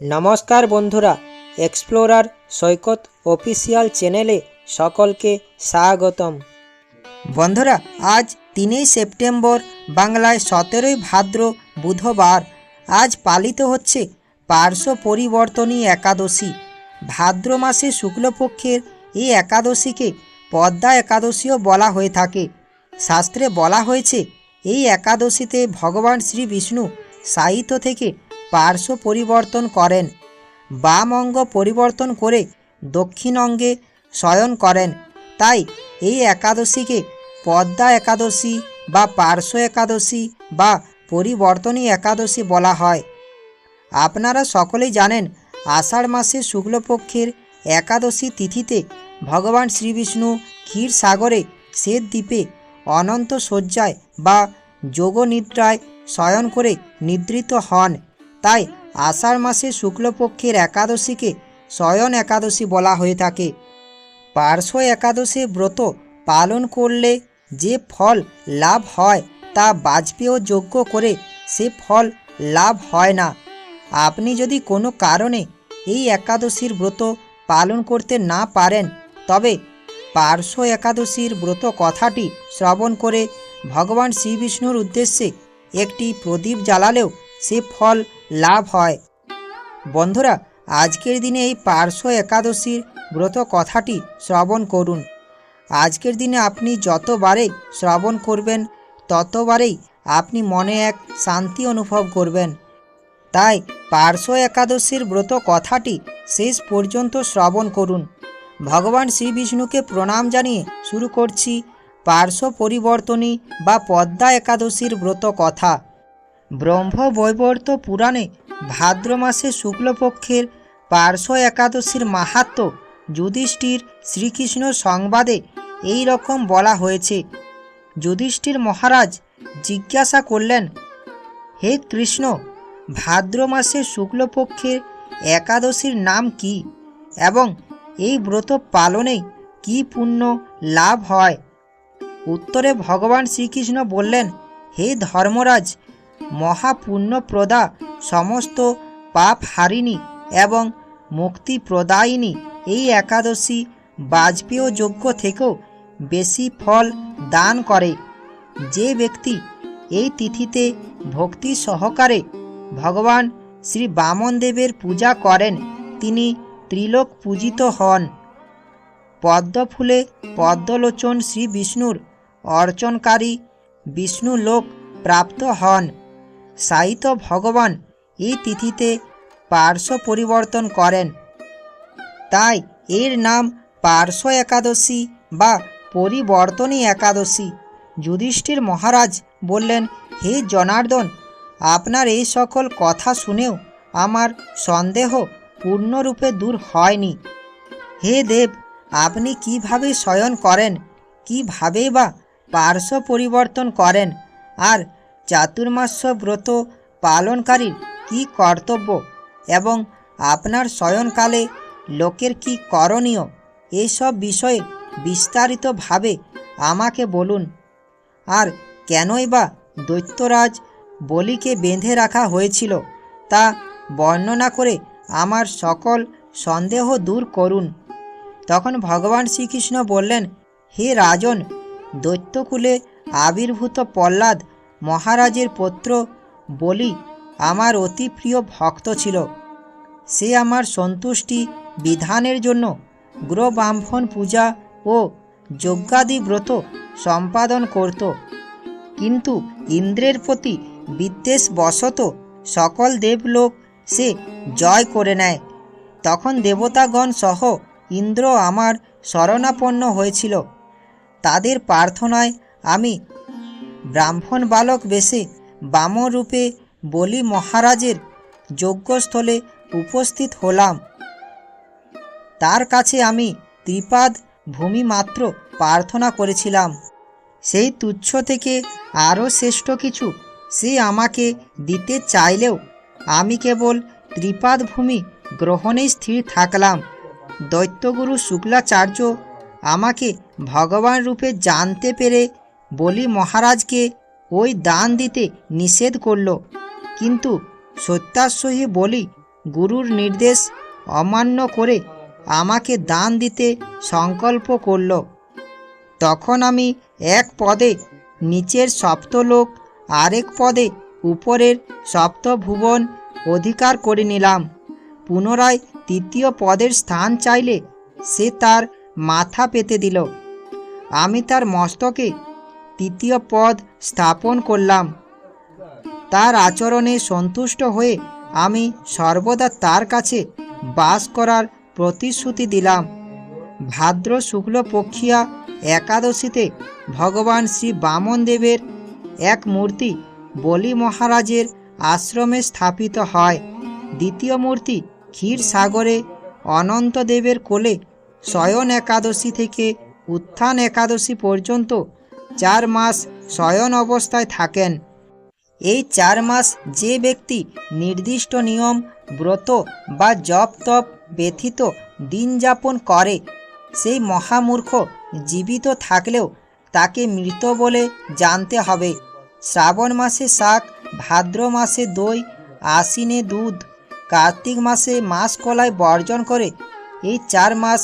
নমস্কার বন্ধুরা এক্সপ্লোরার সৈকত অফিসিয়াল চ্যানেলে সকলকে স্বাগতম। বন্ধুরা, আজ তিনই সেপ্টেম্বর, বাংলায় সতেরোই ভাদ্র বুধবার। আজ পালিত হচ্ছে পার্শ্ব পরিবর্তনী একাদশী। ভাদ্র মাসে শুক্লপক্ষের এই একাদশীকে পদ্মা একাদশীও বলা হয়ে থাকে। শাস্ত্রে বলা হয়েছে, এই একাদশীতে ভগবান শ্রী বিষ্ণু সাহিত্য থেকে পার্শ্ব পরিবর্তন করেন। বাম অঙ্গ পরিবর্তন করে দক্ষিণ অঙ্গে শয়ন করেন। তাই এই একাদশীকে পদ্মা একাদশী বা পার্শ্ব একাদশী বা পরিবর্তনী একাদশী বলা হয়। আপনারা সকলেই জানেন, আষাঢ় মাসে শুক্লপক্ষের একাদশী তিথিতে ভগবান শ্রীবিষ্ণু ক্ষীর সাগরে শ্বেত দ্বীপে অনন্ত শয্যায় বা যোগনিদ্রায় শয়ন করে নিদ্রিত হন। তাই আষাঢ় মাসে শুক্লপক্ষের একাদশীকে শয়ন একাদশী বলা হয়ে থাকে। পার্শ্ব একাদশী ব্রত পালন করলে যে ফল লাভ হয় তা বাজপেয় যোগ্য করে সে ফল লাভ হয় না। আপনি যদি কোনো কারণে এই একাদশীর ব্রত পালন করতে না পারেন, তবে পার্শ্ব একাদশীর ব্রত কথাটি শ্রবণ করে ভগবান শ্রীবিষ্ণুর উদ্দেশ্যে একটি প্রদীপ জ্বালালেও সে ফল লাভ হয়। বন্ধুরা, আজকের দিনে এই পার্শ্ব একাদশীর ব্রত কথাটি শ্রবণ করুন। আজকের দিনে আপনি যতবারেই শ্রবণ করবেন, ততবারেই আপনি মনে এক শান্তি অনুভব করবেন। তাই পার্শ্ব একাদশীর ব্রত কথাটি শেষ পর্যন্ত শ্রবণ করুন। ভগবান শ্রী বিষ্ণুকে প্রণাম জানিয়ে শুরু করছি পার্শ্ব পরিবর্তনী বা পদ্মা একাদশীর ব্রত কথা। ব্রহ্ম বৈবর্ত পুরাণে ভাদ্র মাসে শুক্লপক্ষের পার্শ্ব একাদশীর মাহাত্ম যুধিষ্ঠির শ্রীকৃষ্ণ সংবাদে এই রকম বলা হয়েছে। যুধিষ্ঠির মহারাজ জিজ্ঞাসা করলেন, হে কৃষ্ণ, ভাদ্র মাসে শুক্লপক্ষের একাদশীর নাম কি? এবং এই ব্রত পালনে কি পুণ্য লাভ হয়? উত্তরে ভগবান শ্রীকৃষ্ণ বললেন, হে ধর্মরাজ মহাপুণ্যপ্রদা সমস্ত পাপ হারিণী এবং মুক্তি প্রদায়িনী এই একাদশী বাজপেয় যজ্ঞ থেকেও বেশি ফল দান করে। যে ব্যক্তি এই তিথিতে ভক্তি সহকারে ভগবান শ্রী বামনদেবের পূজা করেন, তিনি ত্রিলোক পূজিত হন। পদ্মফুলে পদ্মলোচন শ্রী বিষ্ণুর অর্চনকারী বিষ্ণু লোক প্রাপ্ত হন। সাহিত্য ভগবান এই তিথিতে পার্শ্ব পরিবর্তন করেন। তাই এর নাম পার্শ্ব একাদশী বা পরিবর্তনী একাদশী। যুধিষ্ঠির মহারাজ বললেন, হে জনার্দন, আপনার এই সকল কথা শুনেও আমার সন্দেহ পূর্ণরূপে দূর হয়নি। হে দেব, আপনি কীভাবে শয়ন করেন? কীভাবে বা পার্শ্ব পরিবর্তন করেন? আর চাতুর্মাস্য ব্রত পালনকারীর কি কর্তব্য এবং আপনার শয়নকালে লোকের কি করণীয়? এসব বিষয়ে বিস্তারিতভাবে আমাকে বলুন। আর কেনই বা দৈত্যরাজ বলিকে বেঁধে রাখা হয়েছিল তা বর্ণনা করে আমার সকল সন্দেহ দূর করুন। তখন ভগবান শ্রীকৃষ্ণ বললেন, হে রাজন, দৈত্যকুলে আবির্ভূত প্রহ্লাদ মহারাজের পুত্র বলি আমার অতি প্রিয় ভক্ত ছিল। সে আমার সন্তুষ্টি বিধানের জন্য গ্রবাম্ফন পূজা ও যজ্ঞাদি ব্রত সম্পাদন করত। কিন্তু ইন্দ্রের প্রতি বিদ্বেষ বশত সকল দেবলোক সে জয় করে নেয়। তখন দেবতাগণ সহ ইন্দ্র আমার শরণাপন্ন হয়েছিল। তাদের প্রার্থনায় আমি ব্রাহ্মণ বালক বেশে বামরূপে বলি মহারাজের যজ্ঞস্থলে উপস্থিত হলাম। তার কাছে আমি ত্রিপাদ ভূমি মাত্র প্রার্থনা করেছিলাম। সেই তুচ্ছ থেকে আরও শ্রেষ্ঠ কিছু সে আমাকে দিতে চাইলেও আমি কেবল ত্রিপাদ ভূমি গ্রহণেই স্থির থাকলাম। দৈত্যগুরু শুক্লাচার্য আমাকে ভগবান রূপে জানতে পেরে বলি মহারাজকে, ওই দান দিতে নিষেধ করল। কিন্তু সত্যাশ্বহী বলি, গুরুর নির্দেশ অমান্য করে আমাকে দান দিতে সংকল্প করল। তখন আমি এক পদে নিচের সপ্তলোক, আরেক পদে উপরের সপ্তভুবন অধিকার করে নিলাম। পুনরায় তৃতীয় পদের স্থান চাইলে সে তার মাথা পেতে দিল। আমি তার মস্তকে তৃতীয় পদ স্থাপন করলাম। তার আচরণে সন্তুষ্ট হয়ে আমি সর্বদা তার কাছে বাস করার প্রতিশ্রুতি দিলাম। ভাদ্র শুক্লপক্ষিয়া একাদশীতে ভগবান শ্রী বামন দেবের এক মূর্তি বলি মহারাজের আশ্রমে স্থাপিত হয়। দ্বিতীয় মূর্তি ক্ষীর সাগরে অনন্তদেবের কোলে শয়ন একাদশী থেকে উত্থান একাদশী পর্যন্ত চার মাস শয়ন অবস্থায় থাকেন। এই চার মাস যে ব্যক্তি নির্দিষ্ট নিয়ম, ব্রত বা জপ তপ ব্যথিত দিন যাপন করে, সেই মহামূর্খ জীবিত থাকলেও তাকে মৃত বলে জানতে হবে। শ্রাবণ মাসে শাক, ভাদ্র মাসে দই, আশ্বিনে দুধ, কার্তিক মাসে মাস কলাই বর্জন করে এই চার মাস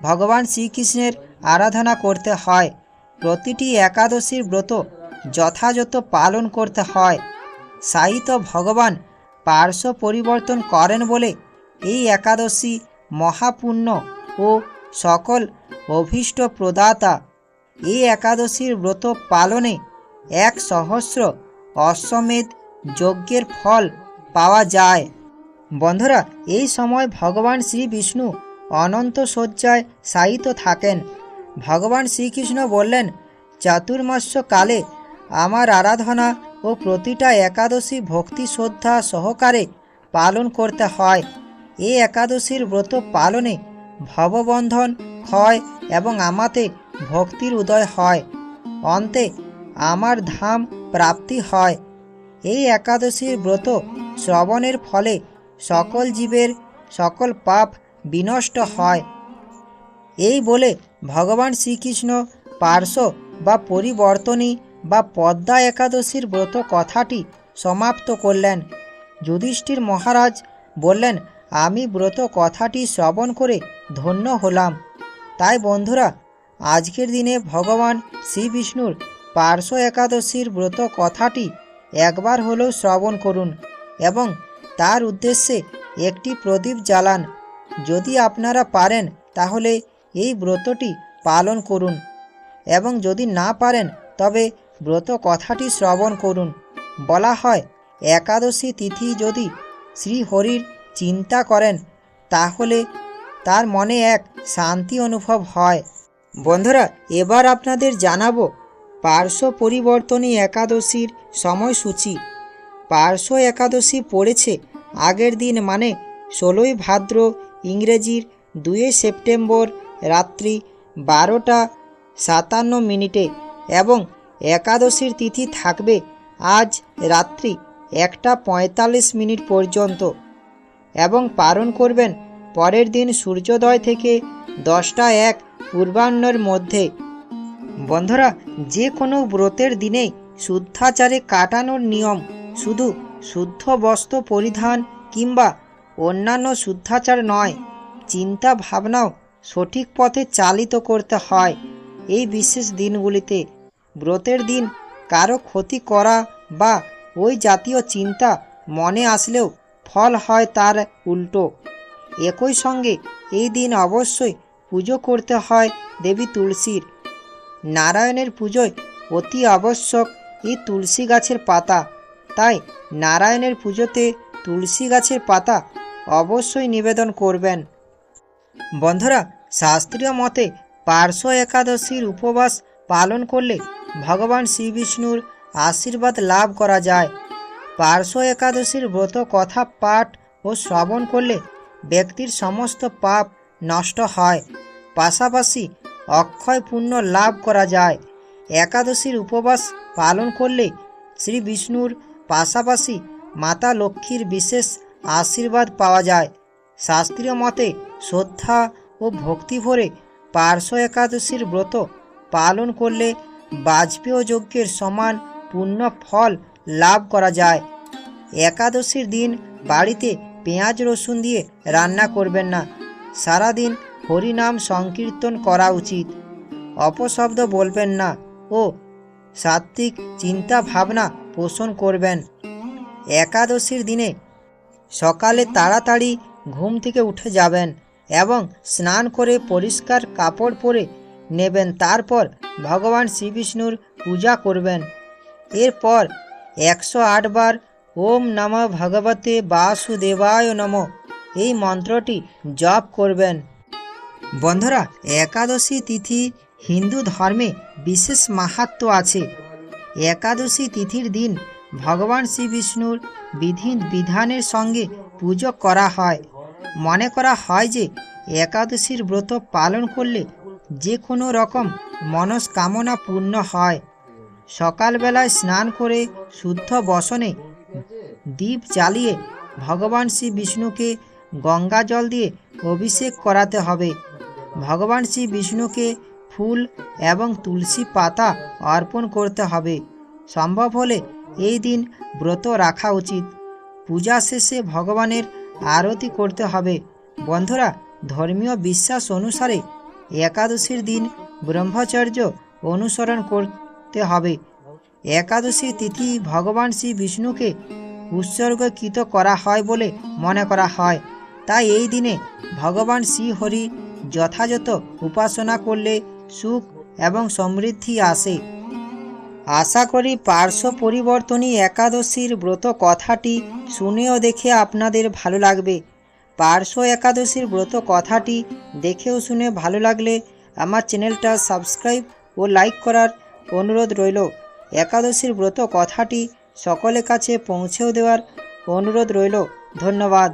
ভগবান শ্রীকৃষ্ণের আরাধনা করতে হয়। প্রতিটি একাদশীর ব্রত যথাযথ পালন করতে হয়। সাহিত্য ভগবান পার্শ্ব পরিবর্তন করেন বলে এই একাদশী মহাপুণ্য ও সকল অভীষ্ট প্রদাতা এই একাদশীর ব্রত পালনে এক সহস্র অশ্বমেধ যজ্ঞের ফল পাওয়া যায়। বন্ধুরা, এই সময় ভগবান শ্রী বিষ্ণু অনন্ত শয্যায় শায়িত থাকেন। ভগবান শ্রীকৃষ্ণ বললেন, চাতুর্মাস্য কালে আমার আরাধনা ও প্রতিটা একাদশী ভক্তি শ্রদ্ধা সহকারে পালন করতে হয়। এই একাদশীর ব্রত পালনে ভববন্ধন, ক্ষয় এবং আমাতে ভক্তির উদয় হয়। অন্তে আমার ধাম প্রাপ্তি হয়। এই একাদশীর ব্রত শ্রবণের ফলে সকল জীবের সকল পাপ বিনষ্ট হয়। এই বলে ভগবান শ্রীকৃষ্ণ পার্শ্ব বা পরিবর্তনী বা পদ্মা একাদশীর ব্রত কথাটি সমাপ্ত করলেন। যুধিষ্ঠির মহারাজ বললেন, আমি ব্রত কথাটি শ্রবণ করে ধন্য হলাম। তাই বন্ধুরা, আজকের দিনে ভগবান শ্রী বিষ্ণুর পার্শ্ব একাদশীর ব্রত কথাটি একবার হলেও শ্রবণ করুন এবং তার উদ্দেশ্যে একটি প্রদীপ জ্বালান। যদি আপনারা পারেন, তাহলে এই ব্রতটি পালন করুন। এবং যদি না পারেন, তবে ব্রত কথাটি শ্রবণ করুন। বলা হয়, একাদশী তিথি যদি শ্রীহরির চিন্তা করেন, তাহলে তার মনে এক শান্তি অনুভব হয়। বন্ধুরা, এবার আপনাদের জানাব পার্শ্ব পরিবর্তনী একাদশীর সময়সূচি। পার্শ্ব একাদশী পড়েছে আগের দিন মানে ষোলোই ভাদ্র ইংরেজির দুই সেপ্টেম্বর রাত্রি বারোটা সাতান্ন মিনিটে এবং একাদশীর তিথি থাকবে আজ রাত্রি একটা পঁয়তাল্লিশ মিনিট পর্যন্ত এবং পালন করবেন পরের দিন সূর্যোদয় থেকে দশটা এক পূর্বাহ্নের মধ্যে। বন্ধুরা, যে কোনো ব্রতের দিনেই শুদ্ধাচারে কাটানোর নিয়ম শুধু শুদ্ধ বস্ত্র পরিধান কিংবা অন্যান্য শুদ্ধাচার নয়, চিন্তা ভাবনাও সঠিক পথে চালিত করতে হয়। এই বিশেষ দিনগুলিতে ব্রতের দিন কারও ক্ষতি করা বা ওই জাতীয় চিন্তা মনে আসলেও ফল হয় তার উল্টো। একই সঙ্গে এই দিন অবশ্যই পুজো করতে হয় দেবী তুলসীর। নারায়ণের পুজোয় অতি আবশ্যক এই তুলসী গাছের পাতা। তাই নারায়ণের পুজোতে তুলসী গাছের পাতা অবশ্যই নিবেদন করবেন। বন্ধুরা শাস্ত্রীয় মতে পার্শ্ব একাদশীর উপবাস পালন করলে ভগবান শ্রী বিষ্ণুর আশীর্বাদ লাভ করা যায়। পার্শ্ব একাদশীর ব্রত, কথা, পাঠ ও শ্রবণ করলে ব্যক্তির সমস্ত পাপ নষ্ট হয়। পাশাপাশি অক্ষয় পুণ্য লাভ করা যায়। একাদশীর উপবাস পালন করলে শ্রী বিষ্ণুর পাশাপাশি মাতা লক্ষ্মীর বিশেষ আশীর্বাদ পাওয়া যায়। শাস্ত্রীয় মতে শ্রদ্ধা ও ভক্তি ভরে পার্শ্ব একাদশীর ব্রত পালন করলে বাজপেয় যজ্ঞের সমান পূর্ণ ফল লাভ করা যায়। একাদশীর দিন বাড়িতে পেঁয়াজ রসুন দিয়ে রান্না করবেন না। সারাদিন হরিনাম সংকীর্তন করা উচিত। অপশব্দ বলবেন না ও সাত্ত্বিক চিন্তা ভাবনা পোষণ করবেন। একাদশীর দিনে সকালে তাড়াতাড়ি ঘুম থেকে উঠে যাবেন। এবং স্নান করে পরিষ্কার কাপড় পরে নেবেন। তারপর ভগবান শ্রীবিষ্ণুর পূজা করবেন। এরপর একশো বার ওম নম ভগবতে বাসুদেবায় নম এই মন্ত্রটি জপ করবেন। বন্ধুরা, একাদশী তিথি হিন্দু ধর্মে বিশেষ মাহাত্ম আছে। একাদশী তিথির দিন ভগবান শ্রী বিষ্ণুর বিধি বিধানের সঙ্গে পুজো করা হয়। মনে করা হয় যে একাদশীর ব্রত পালন করলে যে কোনো রকম মনস্কামনা পূর্ণ হয়। সকালবেলায় স্নান করে শুদ্ধ বসনে দীপ জ্বালিয়ে ভগবান শ্রী বিষ্ণুকে গঙ্গা জল দিয়ে অভিষেক করাতে হবে। ভগবান শ্রী বিষ্ণুকে ফুল এবং তুলসী পাতা অর্পণ করতে হবে। সম্ভব হলে এই দিন ব্রত রাখা উচিত। পূজা শেষে ভগবানের আরতি করতে হবে। বন্ধুরা, ধর্মীয় বিশ্বাস অনুসারে একাদশীর দিন ব্রহ্মচর্য অনুসরণ করতে হবে। একাদশী তিথি ভগবান শ্রী বিষ্ণুকে উৎসর্গকৃত করা হয় বলে মনে করা হয়। তাই এই দিনে ভগবান শ্রী হরি যথাযথ উপাসনা করলে সুখ এবং সমৃদ্ধি আসে। আশা করি পার্শ্ব পরিবর্তনী একাদশীর ব্রত কথাটি শুনেও দেখে আপনাদের ভালো লাগবে। পার্শ্ব একাদশীর ব্রত কথাটি দেখেও শুনে ভালো লাগলে আমার চ্যানেলটা সাবস্ক্রাইব ও লাইক করার অনুরোধ রইল। একাদশীর ব্রত কথাটি সকলের কাছে পৌঁছেও দেওয়ার অনুরোধ রইল। ধন্যবাদ।